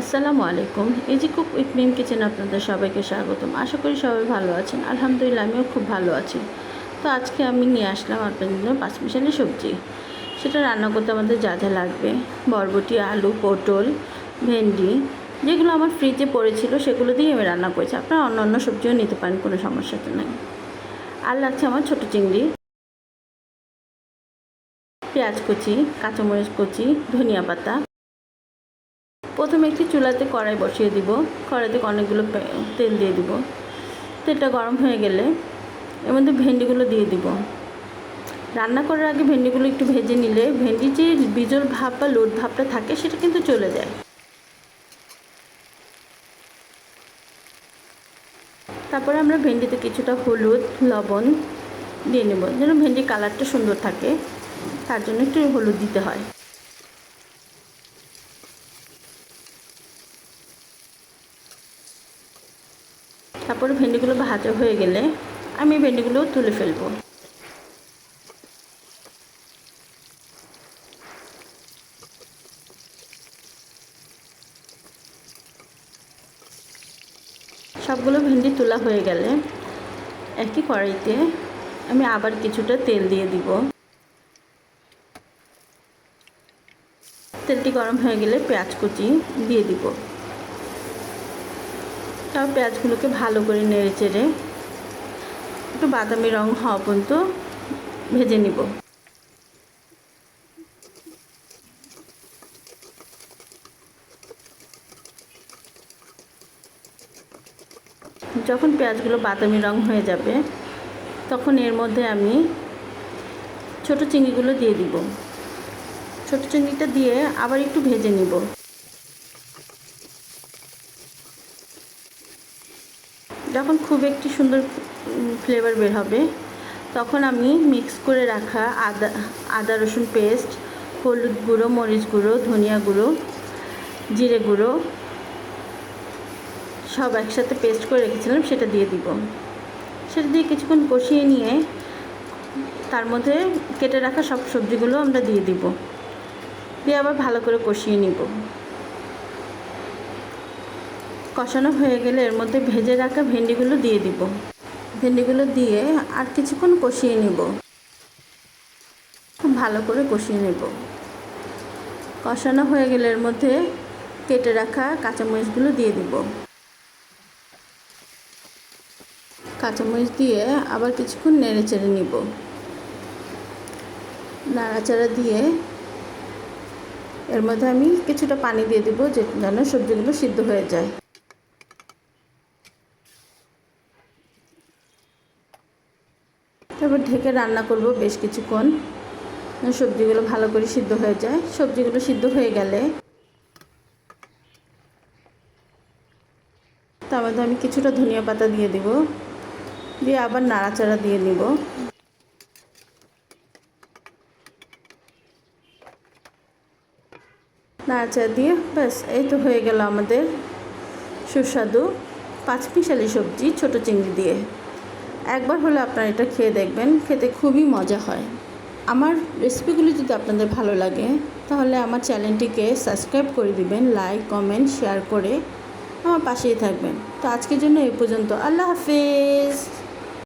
আসসালামু আলাইকুম। Easy cook with Mim kitchen আপনাদের সবাইকে স্বাগতম। আশা করি সবাই ভালো আছেন। আলহামদুলিল্লাহ, আমিও খুব ভালো আছি। তো আজকে আমি নিয়ে আসলাম আপনাদের জন্য পাঁচমিশালি সবজি। সেটা রান্না করতে আমাদের যা যা লাগবে। বরবটি, আলু, পটল, ভেন্ডি, যেগুলো আমার ফ্রিজে পড়েছিল, সেগুলো দিয়ে আমি রান্না করেছি। আপনারা অন্য অন্য সবজিও নিতে পারেন, কোনো সমস্যা তো নেই। আর লাগছে আমার ছোটো চিংড়ি, পেঁয়াজ কুচি, কাঁচামরিচ কুচি, ধনিয়া পাতা। প্রথমে একটি চুলাতে কড়াই বসিয়ে দিব। কড়াইতে অনেকগুলো তেল দিয়ে দিব। তেলটা গরম হয়ে গেলে এর মধ্যে ভেন্ডিগুলো দিয়ে দিব। রান্না করার আগে ভেন্ডিগুলো একটু ভেজে নিলে ভেন্ডি যে বিজল ভাব বা লোট ভাবটা থাকে সেটা কিন্তু চলে যায়। তারপরে আমরা ভেন্ডিতে কিছুটা হলুদ, লবণ দিয়ে নেব যেন ভেন্ডির কালারটা সুন্দর থাকে। তার জন্য একটু হলুদ দিতে হয়। তারপরে ভেন্ডিগুলো ভাজা হয়ে গেলে আমি ভেন্ডিগুলো তুলে ফেলব। সবগুলো ভেন্ডি তোলা হয়ে গেলে একই কড়াইতে আমি আবার কিছুটা তেল দিয়ে দিব। তেলটি গরম হয়ে গেলে পেঁয়াজ কুচি দিয়ে দিব। তাও পেঁয়াজগুলোকে ভালো করে নেড়ে চেড়ে একটু বাদামি রং হওয়া পর্যন্ত ভেজে নিব। যখন পেঁয়াজগুলো বাদামি রং হয়ে যাবে, তখন এর মধ্যে আমি ছোট চিংড়িগুলো দিয়ে দিব। ছোট চিংড়িটা দিয়ে আবার একটু ভেজে নিব। যখন খুব একটি সুন্দর ফ্লেভার বের হবে, তখন আমি মিক্স করে রাখা আদা আদা রসুন পেস্ট হলুদ গুঁড়ো, মরিচ গুঁড়ো, ধনিয়া গুঁড়ো, জিরে গুঁড়ো, সব একসাথে পেস্ট করে রেখেছিলাম, সেটা দিয়ে দিব। সেটা দিয়ে কিছুক্ষণ কষিয়ে নিয়ে তার মধ্যে কেটে রাখা সব সবজিগুলো আমরা দিয়ে দিব। দিয়ে আবার ভালো করে কষিয়ে নিব। কষানো হয়ে গেলে এর মধ্যে ভেজে রাখা ভেন্ডিগুলো দিয়ে দিব। ভেন্ডিগুলো দিয়ে আর কিছুক্ষণ কষিয়ে নিব। ভালো করে কষিয়ে নেব। কষানো হয়ে গেলে এর মধ্যে কেটে রাখা কাঁচামরিচগুলো দিয়ে দিব। কাঁচামরিচ দিয়ে আবার কিছুক্ষণ নেড়ে চেড়ে নিব। নাড়াচাড়া দিয়ে এর মধ্যে আমি কিছুটা পানি দিয়ে দিব যেন সবজিগুলো সিদ্ধ হয়ে যায়। তারপর ঢেকে রান্না করব বেশ কিছুক্ষণ। সবজিগুলো ভালো করে সিদ্ধ হয়ে যায়। সবজিগুলো সিদ্ধ হয়ে গেলে তার মধ্যে আমি কিছুটা ধনিয়া পাতা দিয়ে দিব। দিয়ে আবার নাড়াচাড়া দিয়ে নিব। নাড়াচাড়া দিয়ে ব্যাস, এই তো হয়ে গেল আমাদের সুস্বাদু পাঁচমিশালি সবজি, ছোট চিংড়ি দিয়ে। একবার হলে আপনারা এটা খেয়ে দেখবেন, খেতে খুবই মজা হয়। আমার রেসিপিগুলি যদি আপনাদের ভালো লাগে, তাহলে আমার চ্যানেলটিকে সাবস্ক্রাইব করে দিবেন লাইক কমেন্ট শেয়ার করে আমার পাশেই থাকবেন। তো আজকের জন্য এ পর্যন্ত। আল্লাহ হাফেজ!